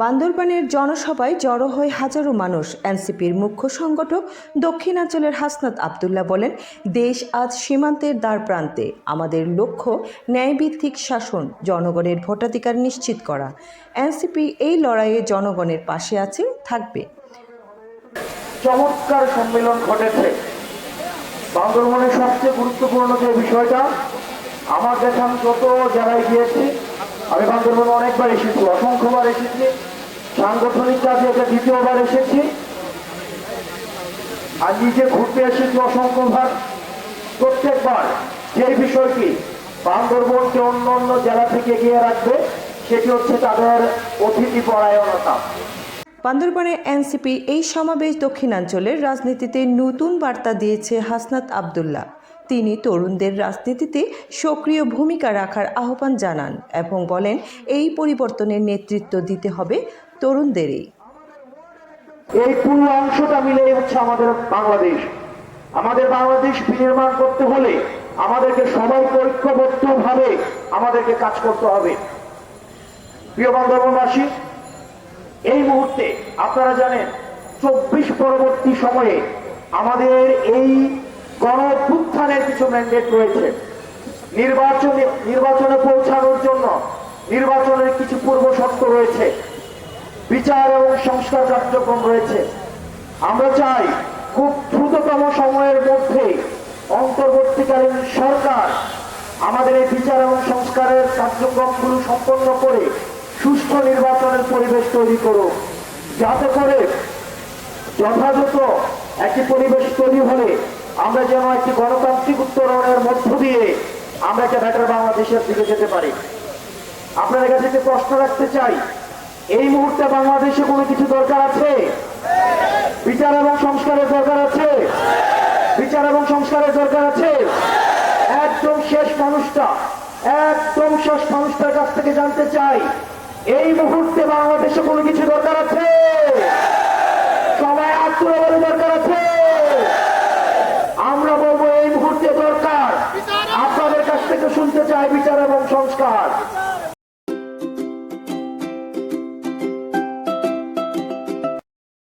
বান্দরবানের জনসভায় জড়ো হয়ে হাজারো মানুষ। এনসিপির মুখ্য সংগঠক দক্ষিণাঞ্চলের হাসনাত আবদুল্লাহ বলেন, দেশ আজ সীমান্তের দ্বার প্রান্তে। আমাদের লক্ষ্য ন্যায়ভিত্তিক শাসন, জনগণের ভোটাধিকার নিশ্চিত করা। এনসিপি এই লড়াইয়ে জনগণের পাশে আছে, থাকবে। চমৎকার সম্মেলন ঘটেছে। বান্দরবনের সবচেয়ে গুরুত্বপূর্ণ যে বিষয়টা, আমার আমি যত জায়গায় গিয়েছি আমি বান্দরবনে অনেকবার এসেছি, অসংখ্যবার এসেছি। সাংগঠনিক কাজে এটা দ্বিতীয়বার এসেছি। আর নিজে ঘুরতে এসেছি অসংখ্যবার। প্রত্যেকবার যেই বিষয়টি বান্দরবনকে অন্য অন্য জেলা থেকে এগিয়ে রাখবে, সেটি হচ্ছে তাদের অতিথি পরায়ণতা বান্দরবানে এনসিপি এই সমাবেশ দক্ষিণাঞ্চলের রাজনীতিতে নতুন বার্তা দিয়েছে হাসনাত আবদুল্লাহ। তিনি তরুণদের রাজনীতিতে সক্রিয় ভূমিকা রাখার আহ্বান জানান এবং বলেন, এই পরিবর্তনের নেতৃত্ব দিতে হবে তরুণদেরই। এই পুরো অংশটা মিলেই হচ্ছে আমাদের বাংলাদেশ। আমাদের বাংলাদেশ বিনির্মাণ করতে হলে আমাদেরকে সবাইকে ঐক্যবদ্ধ ভাবে আমাদেরকে কাজ করতে হবে। প্রিয় বান্ধবনবাসী এই মুহূর্তে আপনারা জানেন, চব্বিশ পরবর্তী সময়ে আমাদের এই অভ্যুত্থানের কিছু ম্যান্ডেট রয়েছে। নির্বাচনে নির্বাচনে পৌঁছানোর জন্য নির্বাচনের কিছু পূর্ব শর্ত রয়েছে। বিচার এবং সংস্কার কার্যক্রম রয়েছে। আমরা চাই খুব দ্রুততম সময়ের মধ্যে অন্তর্বর্তীকালীন সরকার আমাদের এই বিচার এবং সংস্কারের কার্যক্রমগুলো সম্পন্ন করে সুষ্ঠু নির্বাচনের পরিবেশ তৈরি করুক। যাতে করে যথাযথ একটি পরিবেশ তৈরি হলে আমরা যেন একটি গণতান্ত্রিক উত্তরণের মধ্য দিয়ে আমরা একটা বেটার বাংলাদেশের দিকে যেতে পারি। আপনাদের কাছে একটি প্রশ্ন রাখতে চাই। এই মুহূর্তে বাংলাদেশে কোনো কিছু দরকার আছে? বিচার এবং সংস্কারের দরকার আছে? বিচার এবং সংস্কারের দরকার আছে? একদম শেষ মানুষটা, একদম শেষ মানুষটার কাছ থেকে জানতে চাই, এই মুহূর্তে বাংলাদেশে কোনো কিছু দরকার আছে সবাই আত্মীয় বলে দরকার আছে আমরা বলব এই মুহূর্তে দরকার আপনাদের কাছ থেকে শুনতে চায় বিচার এবং সংস্কার।